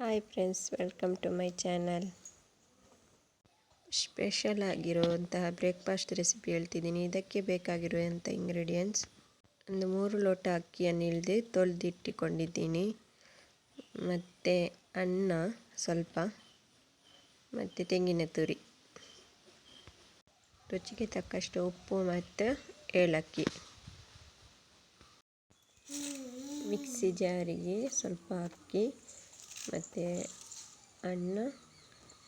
Hi friends welcome to my channel special ಆಗಿರುವಂತಹ breakfast recipe ಹೇಳ್ತಿದ್ದೀನಿ. ಇದಕ್ಕೆ ಬೇಕಾಗಿರುವಂಥ ಇಂಗ್ರೀಡಿಯೆಂಟ್ಸ್ ಒಂದು ಮೂರು ಲೋಟ ಅಕ್ಕಿಯನ್ನು ಇಳಿದು ತೊಳೆದಿಟ್ಟುಕೊಂಡಿದ್ದೀನಿ. ಮತ್ತು ಅನ್ನ ಸ್ವಲ್ಪ, ಮತ್ತು ತೆಂಗಿನ ತುರಿ, ರುಚಿಗೆ ತಕ್ಕಷ್ಟು ಉಪ್ಪು ಮತ್ತು ಏಲಕ್ಕಿ. ಮಿಕ್ಸಿ ಜಾರಿಗೆ ಸ್ವಲ್ಪ ಅಕ್ಕಿ ಮತ್ತು ಅನ್ನ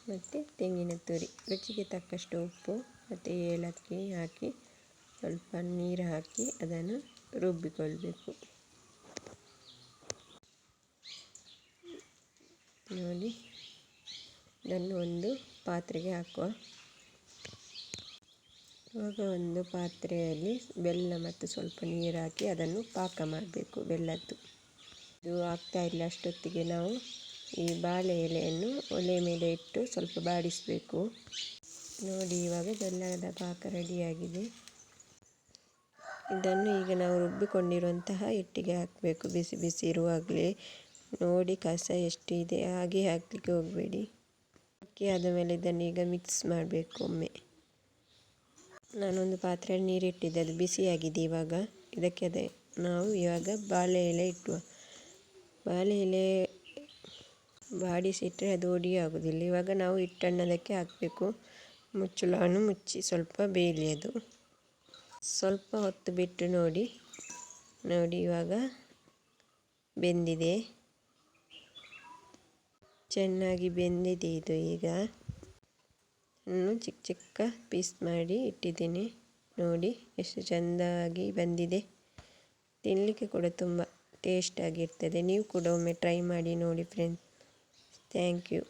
ಮತ್ತು ತೆಂಗಿನ ತುರಿ. ರುಚಿಗೆ ತಕ್ಕಷ್ಟು ಉಪ್ಪು ಮತ್ತು ಏಲಕ್ಕಿ ಹಾಕಿ, ಸ್ವಲ್ಪ ನೀರು ಹಾಕಿ ಅದನ್ನು ರುಬ್ಬಿಕೊಳ್ಳಬೇಕು ನೋಡಿ, ಇದನ್ನು ಒಂದು ಪಾತ್ರೆಗೆ ಹಾಕುವ. ಆಗ ಒಂದು ಪಾತ್ರೆಯಲ್ಲಿ ಬೆಲ್ಲ ಮತ್ತು ಸ್ವಲ್ಪ ನೀರು ಹಾಕಿ ಅದನ್ನು ಪಾಕ ಮಾಡಬೇಕು, ಬೆಲ್ಲದ್ದು. ಇದು ಆಗ್ತಾ ಇಲ್ಲ ಅಷ್ಟೊತ್ತಿಗೆ ನಾವು ಈ ಬಾಳೆ ಎಲೆಯನ್ನು ಒಲೆ ಮೇಲೆ ಇಟ್ಟು ಸ್ವಲ್ಪ ಬಾಡಿಸಬೇಕು. ನೋಡಿ, ಇವಾಗ ಬೆಲ್ಲದ ಪಾಕ ರೆಡಿಯಾಗಿದೆ. ಇದನ್ನು ಈಗ ನಾವು ರುಬ್ಬಿಕೊಂಡಿರುವಂತಹ ಹಿಟ್ಟಿಗೆ ಹಾಕಬೇಕು. ಬಿಸಿ ಬಿಸಿ ಇರುವಾಗಲೇ. ನೋಡಿ, ಕಸ ಎಷ್ಟಿದೆ. ಹಾಗೆ ಹಾಕಲಿಕ್ಕೆ ಹೋಗಬೇಡಿ. ಅಕ್ಕಿ ಆದ ಮೇಲೆ ಇದನ್ನು ಈಗ ಮಿಕ್ಸ್ ಮಾಡಬೇಕು ಒಮ್ಮೆ. ನಾನೊಂದು ಪಾತ್ರೆಯಲ್ಲಿ ನೀರಿಟ್ಟಿದ್ದೆ. ಅದು ಬಿಸಿಯಾಗಿದೆ ಇವಾಗ. ಇದಕ್ಕೆ ಅದೇ ನಾವು ಇವಾಗ ಬಾಳೆ ಎಲೆ ಇಟ್ಟುವ ಬಾಳೆ ಎಲೆ ಬಾಡಿಸಿಟ್ಟರೆ ಅದು ಒಡಿ ಆಗೋದಿಲ್ಲ ಇವಾಗ ನಾವು ಹಿಟ್ಟನ್ನದಕ್ಕೆ ಹಾಕಬೇಕು. ಮುಚ್ಚಳವನ್ನು ಮುಚ್ಚಿ, ಸ್ವಲ್ಪ ಬೇಯಲಿ ಅದು. ಸ್ವಲ್ಪ ಹೊತ್ತು ಬಿಟ್ಟು ನೋಡಿ ನೋಡಿ ಇವಾಗ ಬೆಂದಿದೆ. ಚೆನ್ನಾಗಿ ಬೆಂದಿದೆ ಇದು ಈಗ. ಇನ್ನು ಚಿಕ್ಕ ಚಿಕ್ಕ ಪೀಸ್ ಮಾಡಿ ಇಟ್ಟಿದ್ದೀನಿ. ನೋಡಿ ಎಷ್ಟು ಚೆಂದಾಗಿ ಬಂದಿದೆ. ತಿನ್ನಲಿಕ್ಕೆ ಕೂಡ ತುಂಬ ಟೇಸ್ಟಾಗಿರ್ತದೆ ನೀವು ಕೂಡ ಒಮ್ಮೆ ಟ್ರೈ ಮಾಡಿ ನೋಡಿ ಫ್ರೆಂಡ್ಸ್ Thank you.